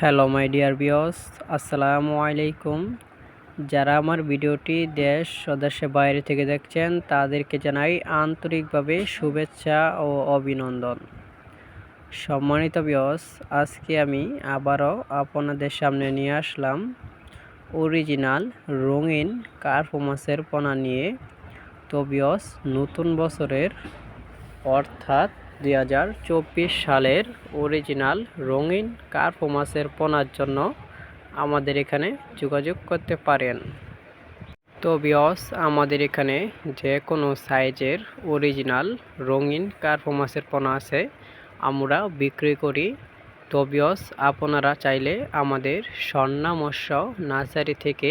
Hello, my dear বিয়স আসসালামু আলাইকুম। যারা আমার ভিডিওটি দেশ সদস্যের বাইরে থেকে দেখছেন, তাদেরকে জানাই আন্তরিকভাবে শুভেচ্ছা ও অভিনন্দন। সম্মানিত বিয়স আজকে আমি আবারও আপনাদের সামনে নিয়ে আসলাম অরিজিনাল রঙিন কার্পোমাসের পোনা নিয়ে। তো বিয়স নতুন বছরের অর্থাৎ দুই হাজার চব্বিশ সালের অরিজিনাল রঙিন কার্পোমাসের পোনার জন্য আমাদের এখানে যোগাযোগ করতে পারেন। তো বিয়স, আমাদের এখানে যে কোনো সাইজের অরিজিনাল রঙিন কার্পোমাসের পোনা আছে, আমরা বিক্রি করি। তো বিয়স, আপনারা চাইলে আমাদের স্বর্ণামস্য নার্সারি থেকে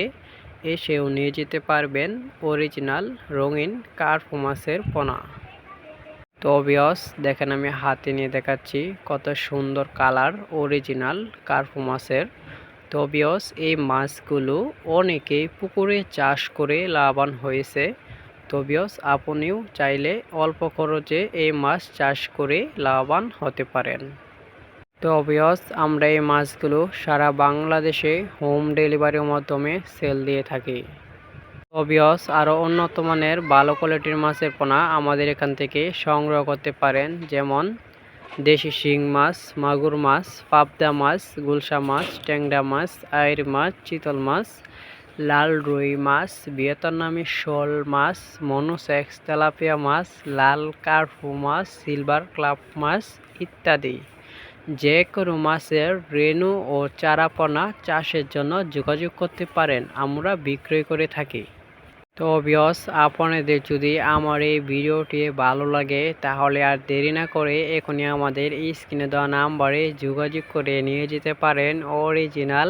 এসেও নিয়ে যেতে পারবেন অরিজিনাল রঙিন কার্পোমাসের পোনা। তো অবিয়স দেখেন আমি হাতে নিয়ে দেখাচ্ছি কত সুন্দর কালার অরিজিনাল কার্পু মাছের তো অবিয়স এই মাছগুলো অনেকেই পুকুরে চাষ করে লাভবান হয়েছে। তো অবিয়স আপনিও চাইলে অল্প খরচে এই মাছ চাষ করে লাভবান হতে পারেন। তো অবিয়স আমরা এই মাছগুলো সারা বাংলাদেশে হোম ডেলিভারির মাধ্যমে সেল দিয়ে থাকি। অবিয়স আরও উন্নত মানের ভালো কোয়ালিটির মাছের পোনা আমাদের এখান থেকে সংগ্রহ করতে পারেন, যেমন দেশি শিং মাছ, মাগুর মাছ, পাবদা মাছ, গুলশা মাছ, ট্যাংরা মাছ, আইর মাছ, চিতল মাছ, লাল রুই মাছ, ভিয়েতনামি শোল মাছ মনুসেক্স তেলাপিয়া মাছ, লাল কার্ফু মাছ, সিলভার ক্লাব মাছ ইত্যাদি। যে কোনো মাছের রেণু ও চারাপনা চাষের জন্য যোগাযোগ করতে পারেন, আমরা বিক্রয় করে থাকি। তো বিয়স আপনাদের যদি আমার এই ভিডিওটি ভালো লাগে, তাহলে আর দেরি না করে এখনই আমাদের স্ক্রিনে দেওয়া নাম্বারে যোগাযোগ করে নিয়ে যেতে পারেন অরিজিনাল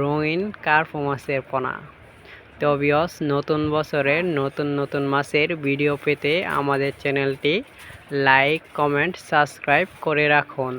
রঙিন কার্প মাছের পোনা। তো বিয়স নতুন বছরের নতুন নতুন মাছের ভিডিও পেতে আমাদের চ্যানেলটি লাইক, কমেন্ট, সাবস্ক্রাইব করে রাখুন।